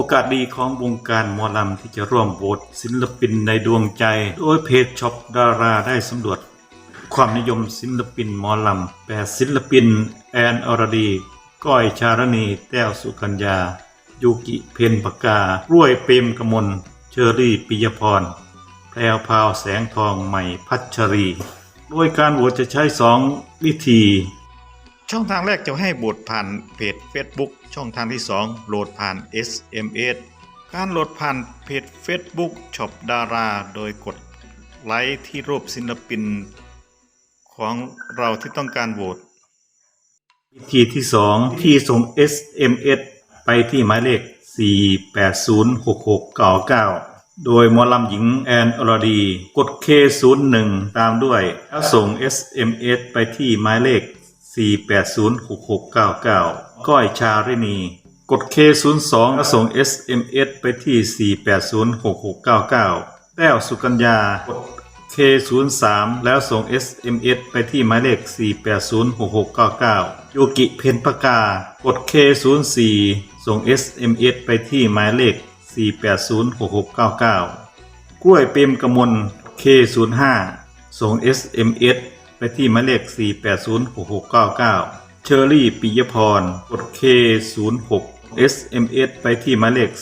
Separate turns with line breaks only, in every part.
โอกาสดีของวงการหมอลำที่จะร่วมโหวตศิลปินในดวงใจ โดยเพจช็อปดาราได้สำรวจ ความนิยมศิลปินหมอลำแปดศิลปิน แอนอรดี ก้อยชารณี แต้วสุกัญญา ยูกิเพนปาการ้วยเปรมกมล เชอรี่ปิยพร แพรวพาวแสงทองใหม่พัชรี โดยการโหวตจะใช้สองวิธี ช่องทางแรกจะให้โหวตผ่านเพจ Facebook ช่องทางที่ 2 โหลดผ่าน SMS การโหลดผ่านเพจ Facebook ช็อปดารา โดยกดไลค์ที่รูปศิลปิน ของเราที่ต้องการโหวตวิธีที่ 2 ที่ส่ง SMS ไปที่หมายเลข 4806699 โดยหมอลำหญิงแอนอรดี กด K01 ตามด้วยแล้วส่ง SMS ไปที่หมายเลข 4806699 ก้อยชารินี กด K02 แล้วส่ง SMS ไปที่ 4806699 แต้วสุกัญญากด K03 แล้วส่ง SMS ไปที่หมายเลข 4806699ยูกิเพนปากา กด K04 ส่ง SMS ไปที่หมายเลข 4806699 กล้วยเปรมกมล K05 ส่ง SMS ไปที่หมายเลข 4806699 เชอรี่ปิยพรกด K06 SMS ไปที่หมายเลข 4806699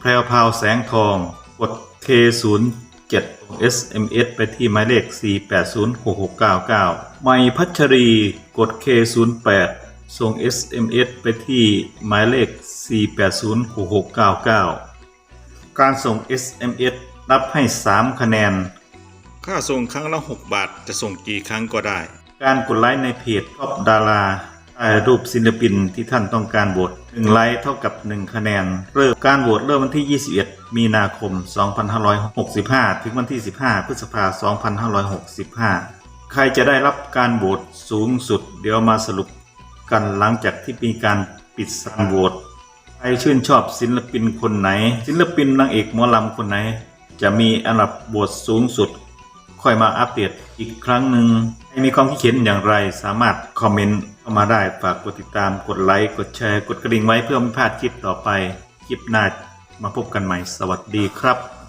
แพรวพาวแสงทองกด K07 SMS ไปที่หมายเลข 4806699 ไมพัชรีกด K08 ส่ง SMS ไปที่หมายเลข 4806699 การส่ง SMS รับให้ 3 คะแนน ค่าส่งครั้งละ 6 บาท จะส่งกี่ครั้งก็ได้ การกดไลค์ในเพจท็อปดาราถ่ายรูปศิลปินที่ท่านต้องการโหวต1ไลค์เท่ากับ 1 คะแนน เริ่มการโหวตเริ่มวันที่ 21 มีนาคม 2565 ถึงวันที่ 15 พฤษภาคม 2565 ใครจะได้รับการโหวตสูงสุด เดี๋ยวมาสรุปกันหลังจากที่มีการปิดการโหวตใครชื่นชอบศิลปินคนไหน ศิลปินนางเอกหมอลำคนไหน จะมีอันดับโหวตสูงสุด ค่อยมาอัปเดตอีกครั้งหนึ่งใครมีความคิดเห็นอย่างไรสามารถคอมเมนต์เข้ามาได้ฝากกดติดตามกดไลค์กดแชร์ กดกระดิ่งไว้เพื่อไม่พลาดคลิปต่อไป คลิปหน้ามาพบกันใหม่ สวัสดีครับ